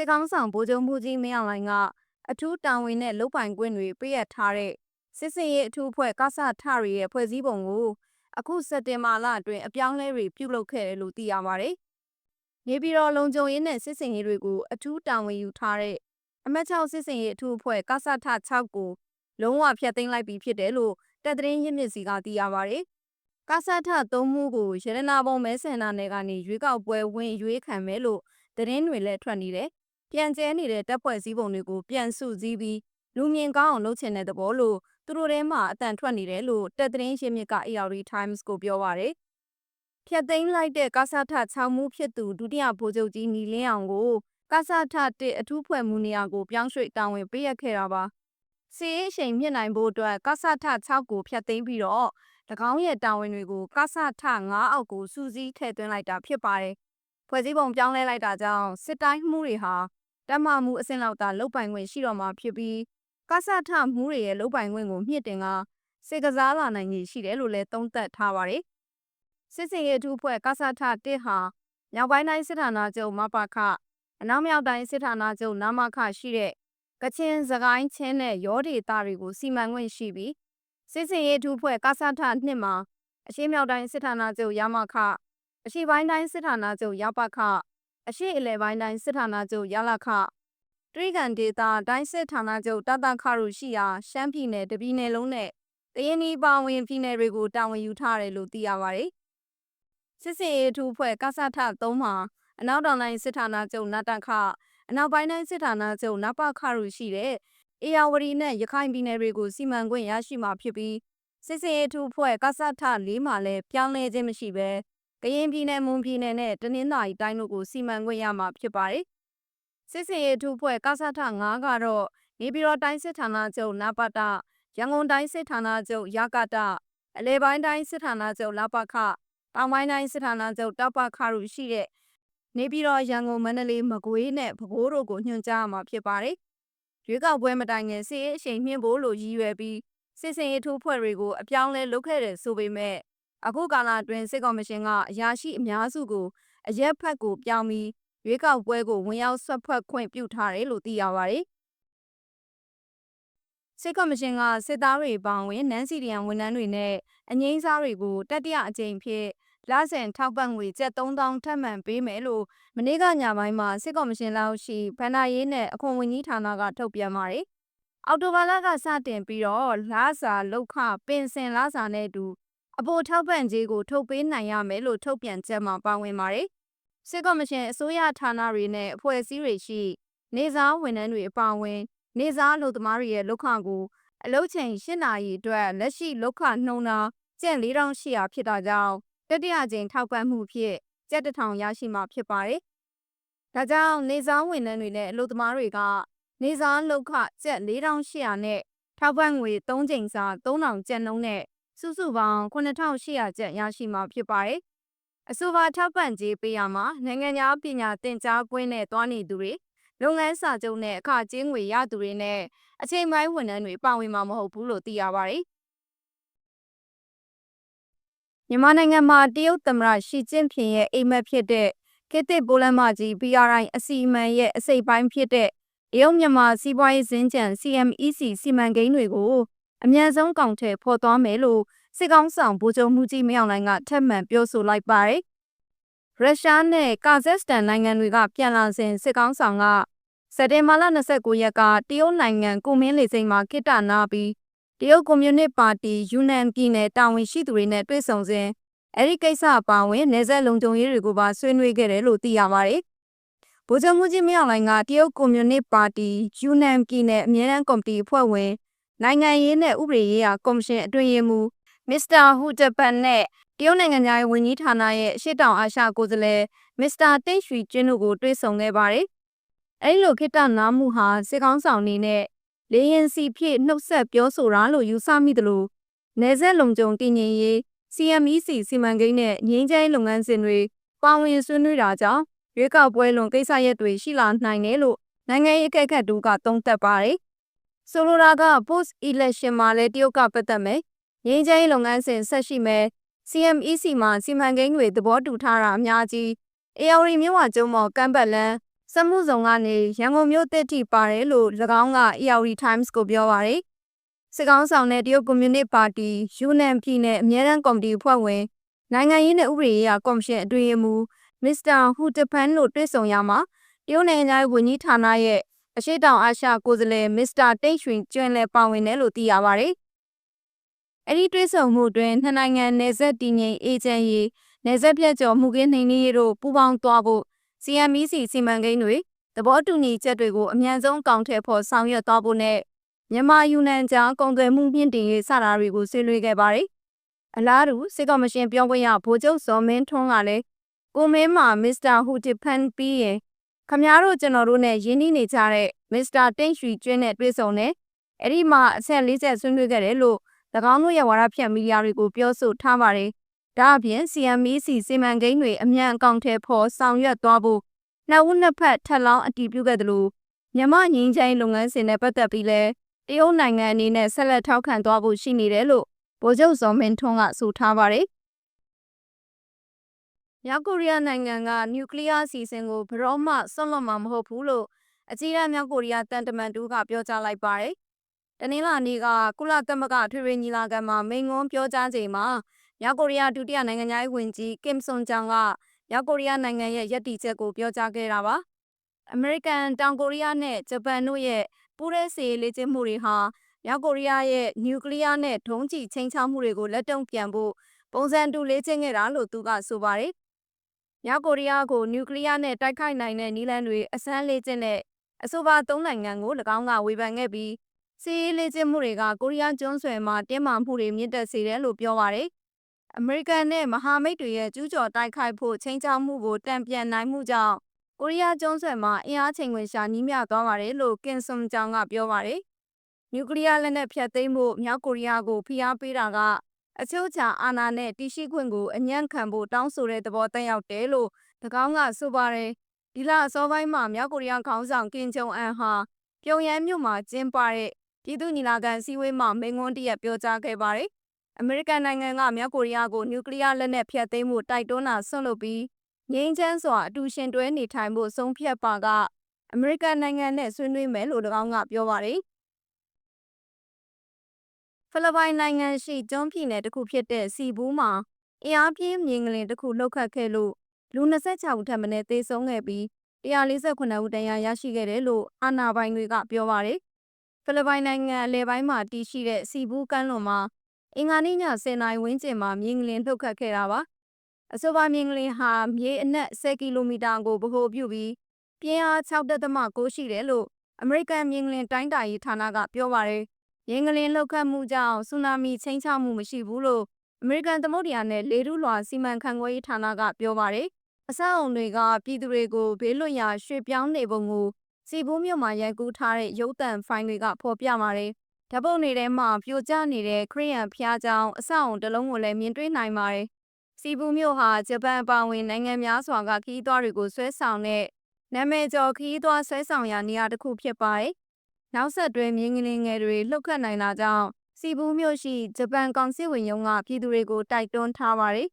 စစ်ကောင်ဆောင်ဗိုလ်ချုပ်မှုကြီးမင်းအောင်လှိုင်ကအထူးတာဝန်နဲ့လုပ်ပိုင်ခွင့်တွေပေးအပ်ထားတဲ့စစ်စင်ရေးအထူးအဖွဲ့ကဆထရီရဲ့ဖွဲ့စည်းပုံကိုအခုစက်တင်ဘာလအတွင်းအပြောင်းလဲတွေပြုလုပ်ခဲ့တယ်လို့သိရပါတယ်။နေပြည်တော်လုံခြုံရေးနဲ့စစ်စင်ရေးတွေကိုအထူးတာဝန်ယူထားတဲ့အမတ်6စစ်စင်ရေးအထူးအဖွဲ့ကဆထ6ကိုလုံးဝဖျက်သိမ်းလိုက်ပြီဖြစ်တယ်လို့တပ်သတင်းရင်းမြစ်စီကသိရပါတယ်။ကဆထသုံးမှုကိုရတနာပုံမဲဆန္ဒနယ်ကနေရွေးကောက်ပွဲဝင်ရွေးခံမယ်လို့သတင်းတွေလည်းထွက်နေတယ်။ ပြန်ကျဲနေတဲ့တပ်ဖွဲ့စည်းပုံတွေကိုပြန်စုစည်းပြီးလူမြင်ကောင်းအောင်လုပ်ချင်တဲ့သဘောလို့သူတို့ထဲမှာအတန်ထွက်နေတယ်လို့တပ်သတင်းရင်းမြစ်က AR Times ကိုပြောပါရယ်။ဖြတ်သိမ်းလိုက်တဲ့ကဆထ6မှုဖြစ်သူဒုတိယဗိုလ်ချုပ်ကြီးညီလင်းအောင်ကိုကဆထ1အထူးဖွဲ့မှုနေရာကိုပြောင်းရွှေ့တာဝန်ပေးရခဲ့တာပါ။စီရေးအချိန်မြင့်နိုင်ဖို့အတွက်ကဆထ6ကိုဖျက်သိမ်းပြီးတော့၎င်းရဲ့တာဝန်တွေကိုကဆထ9အောက်ကိုစူးစီးထည့်သွင်းလိုက်တာဖြစ်ပါတယ်။ဖွဲ့စည်းပုံပြောင်းလဲလိုက်တာကြောင့်စစ်တိုင်းမှုတွေဟာ တမမှုအဆင့်လောက်သာလုတ်ပိုင်ခွင့်ရှိတော့မှာဖြစ်ပြီးကဆထမှုတွေရဲ့လုတ်ပိုင်ခွင့်ကိုမြင့်တင်ကစေကစားလာနိုင်ကြီးရှိတယ်လို့လည်းသုံးသပ်ထားပါတယ်။စစ်စင်ရေးအထူးဖွဲ့ကဆထ1ဟာမြောက်ပိုင်းတိုင်းစစ်ဌာနချုပ်မပခအနောက်မြောက်တိုင်းစစ်ဌာနချုပ်နမခရှိတဲ့ကချင်စကိုင်းချင်းနဲ့ရောဒေတာတွေကိုစီမံခွင့်ရှိပြီးစစ်စင်ရေးထူးဖွဲ့ကဆထနှစ်မှာအရှေ့မြောက်တိုင်းစစ်ဌာနချုပ်ရမခအရှေ့ပိုင်းတိုင်းစစ်ဌာနချုပ်ရပခ အရှေ့အလယ်ပိုင်းတိုင်းစစ်ဌာနချုပ်ရလခတရိကန်ဒေတာတိုင်းစစ်ဌာနချုပ်တတခရုရှိရာရှမ်းပြည်နယ်တပြည်နယ်လုံးနဲ့တရင်နီပါဝင်ပြည်နယ်တွေကိုတာဝန်ယူထားတယ်လို့သိရပါတယ်စစ်စင်ရေးထူးဖွဲ့ကဆထ3မှာအနောက်တောင်တိုင်းစစ်ဌာနချုပ်နတခအနောက်ပိုင်းတိုင်းစစ်ဌာနချုပ်နပခရုရှိတဲ့အေယာဝတီနဲ့ရခိုင်ပြည်နယ်တွေကိုစီမံခွင့်ရရှိမှာဖြစ်ပြီးစစ်စင်ရေးထူးဖွဲ့ကဆထ၄မှာလည်းပြောင်းလဲခြင်းမရှိဘဲ ကရင်ပြည်နယ်မွန်ပြည်နယ်နဲ့တနင်္သာရီတိုင်းတို့ကိုစီမံခွင့်ရမှာဖြစ်ပါတယ်စစ်စင်ရေးထူးဖွဲ့ကဆထ9ကတော့နေပြည်တော်တိုင်းစစ်ဌာနချုပ်နပတရန်ကုန်တိုင်းစစ်ဌာနချုပ်ရကတအလဲပိုင်းတိုင်းစစ်ဌာနချုပ်လပခတောင်ပိုင်းတိုင်းစစ်ဌာနချုပ်တပခရုရှိတဲ့နေပြည်တော်ရန်ကုန်မန္တလေးမကွေးနဲ့ပဲခူးတို့ကိုညွှန်ကြားမှာဖြစ်ပါတယ်။ရွေးကောက်ပွဲမတိုင်ခင်စစ်ရေးအချိန်မြင့်ဖို့လို့ရည်ရွယ်ပြီးစစ်စင်ရေးထိုးဖွဲ့တွေကိုအပြောင်းလဲလုပ်ခဲ့တယ်ဆိုပေမဲ့ အခုကာလအတွင်းစစ်ကော်မရှင်ကအရာရှိအများစုကိုအရက်ဖက်ကိုပြောင်းပြီးရွေးကောက်ပွဲကိုဝင်ရောက်ဆွတ်ဖက်ခွင့်ပြုထားတယ်လို့သိရပါတယ်။စစ်ကော်မရှင်ကစစ်သားတွေပေါင်းဝင်နန်းစီရီယန်ဝန်ထမ်းတွေနဲ့အငိမ့်စားတွေကိုတတိယအကြိမ်ဖြစ်လဆန်ထောက်ပံ့ငွေကျပ်3000ထပ်မံပေးမယ်လို့မနေ့ကညပိုင်းမှာစစ်ကော်မရှင်လက်အောက်ရှိဗန္ဒာရေးနဲ့အခွန်ဝန်ကြီးဌာနကထုတ်ပြန်ပါတယ်။အော်တိုဘာလကစတင်ပြီးတော့လာစာလောက်ခပင်စင်လာစာနဲ့အတူ အဖို့ထောက်ပံ့ကြေးကိုထုတ်ပေးနိုင်ရမယ်လို့ထုတ်ပြန်ချက်မှာပါဝင်ပါတယ်။စစ်ကော်မရှင်အစိုးရဌာနတွေနဲ့အဖွဲ့အစည်းတွေရှိနေစားဝန်ထမ်းတွေအပါအဝင် နေစားလူသမားတွေရဲ့လောက်ခကိုအလုတ်ချိန်၈နာရီအတွက်လက်ရှိလောက်ခနှုံတာကျပ်4800ဖြစ်တာကြောင့်တတိယကြိမ်ထောက်ပံ့မှုဖြစ်ကျပ်တထောင်ရရှိမှာဖြစ်ပါတယ်။ဒါကြောင့်နေစားဝန်ထမ်းတွေနဲ့အလုပ်သမားတွေကနေစားလောက်ခကျပ်4800နဲ့ထောက်ပံ့ငွေ3ကြိမ်စာ3000ကျပ်နှုန်းနဲ့ စုစုပေါင်း9800ကျပ်ရရှိမှာဖြစ်ပါတယ်။အဆိုပါထောက်ပံ့ကြေးပေးရမှာနိုင်ငံသားပညာသင်ကြားပွဲနဲ့တွားနေသူတွေလုပ်ငန်းစာချုပ်နဲ့အခကြေးငွေရသူတွေနဲ့အချိန်ပိုင်းဝန်ထမ်းတွေပါဝင်မှာမဟုတ်ဘူးလို့သိရပါတယ်။မြန်မာနိုင်ငံမှာတရုတ်သမ္မတရှီကျင့်ဖျင်ရဲ့အိမ်မက်ဖြစ်တဲ့ခေတ်သစ်ပိုလန်မကြီး BRI အစီအမံရဲ့အစိပ်ပိုင်းဖြစ်တဲ့တရုတ်မြန်မာစီးပွားရေးစင်ကြံ CMEC စီမံကိန်းတွေကို အမြန်ဆုံးကောင်ထည့်ဖော်သွားမယ်လို့စစ်ကောင်ဆောင်ဗိုလ်ချုပ်မှုကြီးမင်းအောင်လှိုင်ကထပ်မံပြောဆိုလိုက်ပါတယ်။ရုရှားနဲ့ကာဇက်စတန်နိုင်ငံတွေကပြန်လာစဉ်စစ်ကောင်ဆောင်ကစက်တင်ဘာလ29ရက်ကတရုတ်နိုင်ငံကုမင်းလေစိမ်မှာခိတနာပြီးတရုတ်ကွန်မြူနစ်ပါတီယူနန်ပြည်နယ်တာဝန်ရှိသူတွေနဲ့တွေ့ဆုံစဉ်အဲ့ဒီကိစ္စအပါအဝင်နေဆက်လုံခြုံရေးတွေကိုပါဆွေးနွေးခဲ့တယ်လို့သိရပါတယ်။ဗိုလ်ချုပ်မှုကြီးမင်းအောင်လှိုင်ကတရုတ်ကွန်မြူနစ်ပါတီယူနန်ပြည်နယ်အမြဲတမ်းကော်မတီအဖွဲ့ဝင် နိုင်ငံရေးနဲ့ဥပဒေရေးရာကော်မရှင်အတွင်းရေးမှူးမစ္စတာဟူတပန်နဲ့တရုတ်နိုင်ငံသားရေးဝန်ကြီးဌာနရဲ့အရှိတောင်အာရှကိုယ်စားလှယ်မစ္စတာတိတ်ရွှေကျင်းတို့ကိုတွေ့ဆုံခဲ့ပါတယ်။အဲဒီလိုခိတနာမှုဟာစစ်ကောင်းဆောင်နေနဲ့လေရင်စီဖြစ်နှုတ်ဆက်ပြောဆိုတာလို့ယူဆမိတယ်လို့နေဆက်လုံခြုံတည်ငြိမ်ရေး CMEC စီမံကိန်းနဲ့ငင်းကျင်းလုပ်ငန်းစဉ်တွေပါဝင်ဆွေးနွေးတာကြောင့်ရွေးကောက်ပွဲလွန်ကိစ္စရပ်တွေရှိလာနိုင်တယ်လို့နိုင်ငံရေးအကဲခတ်တို့ကသုံးသပ်ပါတယ်။ ဆိုလိုတာက post election မှာလည်းတရုတ်ကပတ်သက်မယ်။ငင်းကျင်းလုပ်ငန်းစဉ်ဆက်ရှိမယ်။ CMEC မှာစီမံကိန်းတွေသဘောတူထားတာအများကြီး။ AR မြို့ဝကျုံမော်ကမ်းပတ်လန်းစက်မှုဆောင်ကနေရန်ကုန်မြို့တက်ထိပါတယ်လို့၎င်းက ERI Times ကိုပြောပါတယ်စစ်ကောင်ဆောင်တဲ့တရုတ်ကွန်မြူနစ်ပါတီယူနန်ပြည်နယ်အမြဲတမ်းကော်မတီအဖွဲ့ဝင်နိုင်ငံရေးနဲ့ဥပဒေရေးရာကော်မရှင်အတွင်းရေးမှူးမစ္စတာဟူတဖန်တို့တွေ့ဆုံရမှာတရုတ်နိုင်ငံသားဝန်ကြီးဌာနရဲ့ အရှိတောင်အာရှကိုယ်စားလှယ်မစ္စတာတိတ်ရွှင်ကျွန်းလည်းပါဝင်တယ်လို့သိရပါတယ်။အဲ့ဒီတွေ့ဆုံမှုတွင်နှစ်နိုင်ငံနယ်စပ်တည်ငြိမ်အေဂျင့်ရေးနယ်စပ်ပြတ်ကျော်မှုကင်းနှိမ်နင်းရေးတို့ပူးပေါင်းသွားဖို့ CMEC စီမံကိန်းတွေသဘောတူညီချက်တွေကိုအမြန်ဆုံးကောင်ထည့်ဖို့ဆောင်ရွက်သွားဖို့နဲ့မြန်မာယူနန်ကြားကုန်သွယ်မှုမြင့်တင်ရေးစတာတွေကိုဆွေးနွေးခဲ့ပါတယ်။အလားတူစစ်ကော်မရှင်ပြောခွင့်ရဗိုလ်ချုပ်စောမင်းထွန်းကလည်းကိုမင်းမှာမစ္စတာဟူတီဖန်ပြီးရင် ခမားတို့ကျွန်တော်တို့နဲ့ရင်းနှီးနေကြတဲ့မစ္စတာတိန့်ရွှီကျွင်းနဲ့တွေ့ဆုံတယ်။အဲ့ဒီမှာအဆက်၄ဆက်ဆွေးနွေးခဲ့တယ်လို့၎င်းတို့ရဲ့ဝါဒဖြန့်မီဒီယာတွေကိုပြောဆိုထားပါတယ်။ဒါအပြင် CMEC စီမံကိန်းတွေအမြန်အကောင့်ထဲပေါ်ဆောင်ရွက်သွားဖို့နှစ်ဦးနှစ်ဖက်ထပ်လောင်းအတည်ပြုခဲ့တယ်လို့မြန်မာငင်းချိုင်းလုပ်ငန်းစဉ်နဲ့ပတ်သက်ပြီးလဲတရုတ်နိုင်ငံအနေနဲ့ဆက်လက်ထောက်ခံသွားဖို့ရှိနေတယ်လို့ဗိုလ်ချုပ်စောမင်းထွန်းကဆိုထားပါတယ်။ မြောက်ကိုရီးယားနိုင်ငံကနျူကလ িয়ার အစီအစဉ်ကိုဘရောမှဆွန့်လွတ်မှာမဟုတ်ဘူးလို့အကြီးအကဲမြောက်ကိုရီးယားတန်တမန်တူကပြောကြားလိုက်ပါတယ်။တနင်္လာနေ့ကကုလသမဂ္ဂထွေထွေညီလာခံမှာမိန့်ခွန်းပြောကြားချိန်မှာမြောက်ကိုရီးယားဒုတိယနိုင်ငံသားဝန်ကြီးကင်ဆွန်ဂျန်ကမြောက်ကိုရီးယားနိုင်ငံရဲ့ရည်တည်ချက်ကိုပြောကြားခဲ့တာပါ။အမေရိကန်တောင်ကိုရီးယားနဲ့ဂျပန်တို့ရဲ့ပူးရဲစေလေ့ကျင့်မှုတွေဟာမြောက်ကိုရီးယားရဲ့နျူကလ িয়ার နဲ့ဒုံးကျည်ချင်းချောက်မှုတွေကိုလက်တုံ့ပြန်ဖို့ပုံစံတူလေ့ကျင့်ခဲ့တာလို့သူကဆိုပါတယ်။ မြောက်ကိုရီးယားကိုနျူကလ িয়ার နဲ့တိုက်ခိုက်နိုင်တဲ့နည်းလမ်းတွေအစမ်းလေ့ကျင့်တဲ့အဆိုပါသုံးနိုင်ငံကို၎င်းကဝေဖန်ခဲ့ပြီးစီးရေးလေ့ကျင့်မှုတွေကကိုရီးယားကျွန်းဆွယ်မှာတင်းမာမှုတွေမြင့်တက်စေတယ်လို့ပြောပါတယ်။အမေရိကန်နဲ့မဟာမိတ်တွေရဲ့ကျူးကျော်တိုက်ခိုက်ဖို့ချိန်ချောက်မှုကိုတံပြန်နိုင်မှုကြောင့်ကိုရီးယားကျွန်းဆွယ်မှာအင်အားချိန်ခွင်ရှာနီးမြသွားပါတယ်လို့ကင်ဆွန်ဂျောင်ကပြောပါတယ်။နျူကလ িয়ার လက်နက်ဖြတ်သိမ်းမှုမြောက်ကိုရီးယားကိုဖိအားပေးတာက အချို့ချာအာဏာနဲ့တရှိခွင့်ကိုအညံ့ခံဖို့တောင်းဆိုတဲ့သဘောတက်ရောက်တယ်လို့၎င်းကဆိုပါတယ်။ဒီလအစောပိုင်းမှာမြောက်ကိုရီးယားခေါင်းဆောင်ကင်ဂျုံအန်ဟာပြုံယမ်းမြို့မှာကျင်းပတဲ့ပြည်သူညီလာခံစည်းဝေးမှာမိန့်ခွန်းတရက်ပြောကြားခဲ့ပါတယ်။အမေရိကန်နိုင်ငံကမြောက်ကိုရီးယားကိုနျူကလ িয়ার လက်နက်ဖျက်သိမ်းမှုတိုက်တွန်းတာဆွန့်လွတ်ပြီးငြိမ်းချမ်းစွာအတူရှင်တွဲနေထိုင်ဖို့ဆုံးဖြတ်ပါကအမေရိကန်နိုင်ငံနဲ့ဆွေးနွေးမယ်လို့၎င်းကပြောပါတယ်။ ဖိလစ်ပိုင်နိုင်ငံရှိကျွန်းပြည်နယ်တစ်ခုဖြစ်တဲ့စီဘူးမှာအင်အားပြင်းမြင်းကလေးတစ်ခုလှုပ်ခတ်ခဲ့လို့လူ26ဦးထပ်မံသေဆုံးခဲ့ပြီး148ဦးတရားရရှိခဲ့တယ်လို့အာဏာပိုင်တွေကပြောပါတယ်။ဖိလစ်ပိုင်နိုင်ငံအလဲပိုင်းမှာတည်ရှိတဲ့စီဘူးကမ်းလွန်မှာအင်္ဂါနေ့ည10:00နာရီဝန်းကျင်မှာမြင်းကလေးလှုပ်ခတ်ခဲ့တာပါ။အဆိုပါမြင်းကလေးဟာမြေအနက်10ကီလိုမီတာကိုဗဟိုပြုပြီးပြင်းအား6.9ရှိတယ်လို့အမေရိကန်မြင်းကလေးတိုင်းတာရေးဌာနကပြောပါတယ်။ မြင်းကလေးလှုပ်ခတ်မှုကြောင့်ဆူနာမီချိန်ချမှုမရှိဘူးလို့အမေရိကန်သမုဒ္ဒရာနဲ့လေထုလွှာစီမံခန့်ခွဲရေးဌာနကပြောပါတယ်။အဆောက်အုံတွေကပြည်သူတွေကိုဘေးလွတ်ရာရွှေ့ပြောင်းနေပုံကိုစီဘူးမြို့မှာရိုက်ကူးထားတဲ့ရုပ်သံဖိုင်တွေကဖော်ပြပါတယ်။ဓာတ်ပုံတွေထဲမှာပြိုကျနေတဲ့ခရီးရန်ဖျားကြောင်အဆောက်အုံတစ်လုံးကိုလည်းမြင်တွေ့နိုင်ပါတယ်။စီဘူးမြို့ဟာဂျပန်အပါအဝင်နိုင်ငံများစွာကခီးသွွားတွေကိုဆွဲဆောင်တဲ့နာမည်ကျော်ခီးသွွားဆွဲဆောင်ရာနေရာတစ်ခုဖြစ်ပါတယ်။ နောက်ဆက်တွဲမြင်းကလေးငယ်တွေလှုပ်ခတ်နိုင်တာကြောင့်စီဘူးမြို့ရှိဂျပန်ကောင်စစ်ဝင်ရုံးကပြည်သူတွေကိုတိုက်တွန်းထားပါတယ်